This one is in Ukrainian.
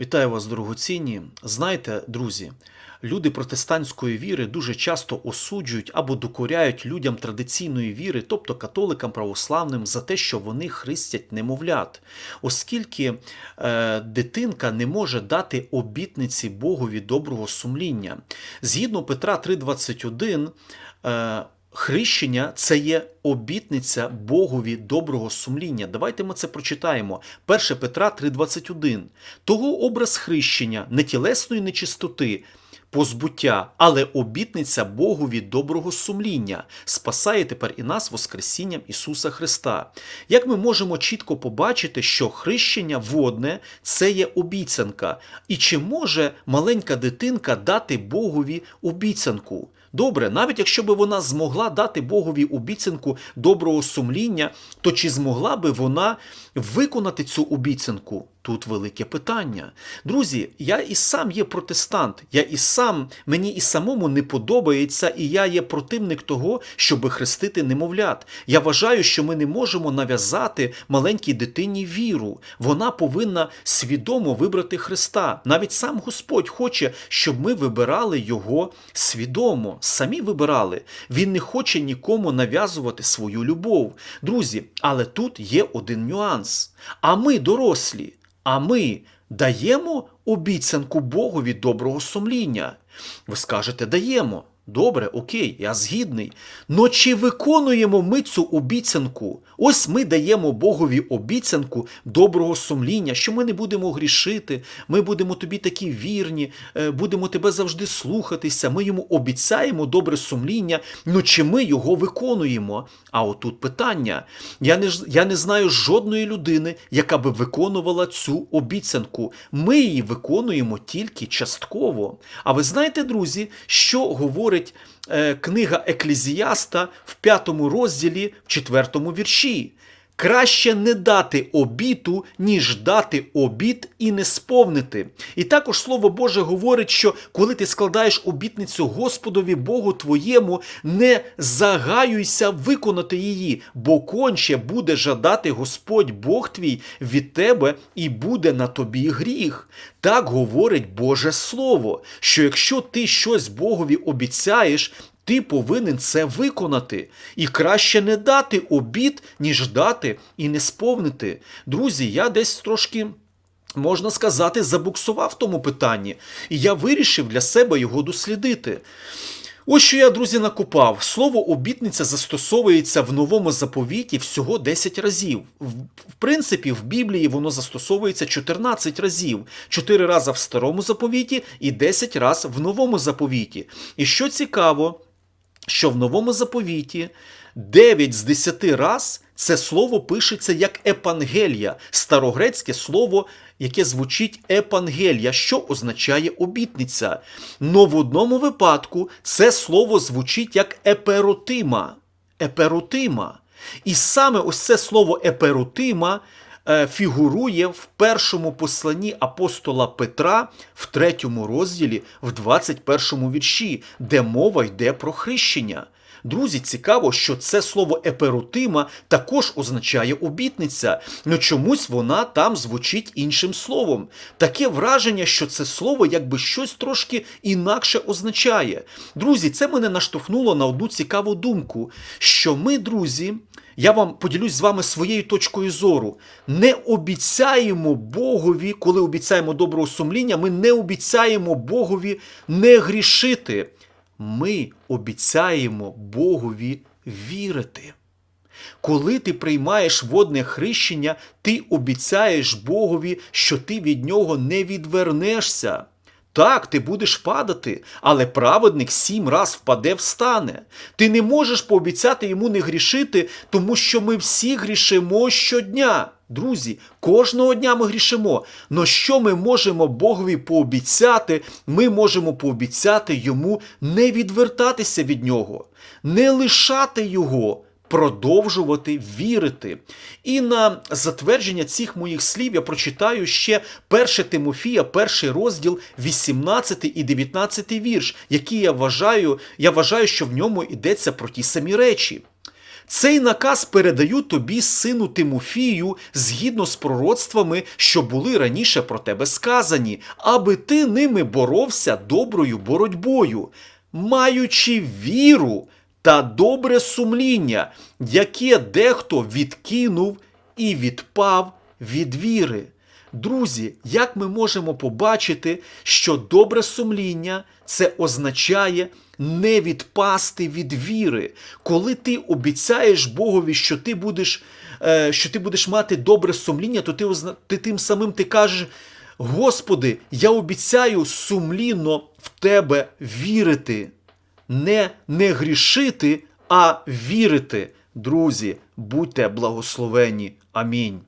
Вітаю вас, дорогоцінні. Знаєте, друзі, люди протестантської віри дуже часто осуджують або докоряють людям традиційної віри, тобто католикам православним, за те, що вони хрестять немовлят, оскільки е, дитинка не може дати обітниці Богові доброго сумління. Згідно Петра 3,21, е, Хрещення це є обітниця Богові доброго сумління. Давайте ми це прочитаємо. 1 Петра 3,21. Того образ хрещення не тілесної нечистоти, позбуття, але обітниця Богові доброго сумління спасає тепер і нас Воскресінням Ісуса Христа. Як ми можемо чітко побачити, що хрещення водне це є обіцянка. І чи може маленька дитинка дати Богові обіцянку? Добре, навіть якщо би вона змогла дати Богові обіцянку доброго сумління, то чи змогла би вона виконати цю обіцянку? Тут велике питання. Друзі, я і сам є протестант, я і сам, мені і самому не подобається, і я є противник того, щоб хрестити немовлят. Я вважаю, що ми не можемо нав'язати маленькій дитині віру. Вона повинна свідомо вибрати Христа. Навіть сам Господь хоче, щоб ми вибирали Його свідомо, самі вибирали. Він не хоче нікому нав'язувати свою любов. Друзі, але тут є один нюанс. А ми, дорослі, а ми даємо обіцянку Богові доброго сумління? Ви скажете, даємо. Добре, окей, я згідний. Но чи виконуємо ми цю обіцянку? Ось ми даємо Богові обіцянку доброго сумління, що ми не будемо грішити, ми будемо тобі такі вірні, е, будемо тебе завжди слухатися. Ми йому обіцяємо добре сумління, ну чи ми його виконуємо? А отут питання. Я не, я не знаю жодної людини, яка би виконувала цю обіцянку. Ми її виконуємо тільки частково. А ви знаєте, друзі, що говорить е, книга Еклезіаста в п'ятому розділі, в четвертому вірші? Краще не дати обіту, ніж дати обіт і не сповнити. І також Слово Боже говорить, що коли ти складаєш обітницю Господові Богу твоєму, не загаюйся виконати її, бо конче буде жадати Господь Бог твій від тебе і буде на тобі гріх. Так говорить Боже Слово, що якщо ти щось Богові обіцяєш, ти повинен це виконати. І краще не дати обід, ніж дати і не сповнити. Друзі, я десь трошки. Можна сказати, забуксував в тому питанні, і я вирішив для себе його дослідити. Ось що я, друзі, накопав. Слово обітниця застосовується в новому заповіті всього 10 разів. В, принципі, в Біблії воно застосовується 14 разів, 4 рази в старому заповіті і 10 разів в новому заповіті. І що цікаво, що в новому заповіті 9 з 10 раз це слово пишеться як епангелія, старогрецьке слово, яке звучить епангелія, що означає обітниця. Но в одному випадку це слово звучить як еперотима. Еперотима. І саме ось це слово еперотима фігурує в першому посланні апостола Петра в третьому розділі, в 21 вірші, де мова йде про хрещення. Друзі, цікаво, що це слово еперотима також означає обітниця, але чомусь вона там звучить іншим словом. Таке враження, що це слово якби щось трошки інакше означає. Друзі, це мене наштовхнуло на одну цікаву думку, що ми, друзі, я вам поділюсь з вами своєю точкою зору. Не обіцяємо Богові, коли обіцяємо доброго сумління, ми не обіцяємо Богові не грішити. Ми обіцяємо Богові вірити. Коли ти приймаєш водне хрещення, ти обіцяєш Богові, що ти від нього не відвернешся. Так, ти будеш падати, але праведник сім раз впаде встане. Ти не можеш пообіцяти йому не грішити, тому що ми всі грішимо щодня. Друзі, кожного дня ми грішимо. Но що ми можемо Богові пообіцяти? Ми можемо пообіцяти йому не відвертатися від нього, не лишати його продовжувати вірити. І на затвердження цих моїх слів я прочитаю ще 1 Тимофія, перший розділ, 18 і 19 вірш, який я вважаю, я вважаю, що в ньому йдеться про ті самі речі. Цей наказ передаю тобі, сину Тимофію, згідно з пророцтвами, що були раніше про тебе сказані, аби ти ними боровся доброю боротьбою, маючи віру та добре сумління, яке дехто відкинув і відпав від віри. Друзі, як ми можемо побачити, що добре сумління це означає не відпасти від віри. Коли ти обіцяєш Богові, що ти будеш, е, що ти будеш мати добре сумління, то ти, ти тим самим ти кажеш: Господи, я обіцяю сумлінно в тебе вірити. Не не грішити, а вірити. Друзі, будьте благословені. Амінь.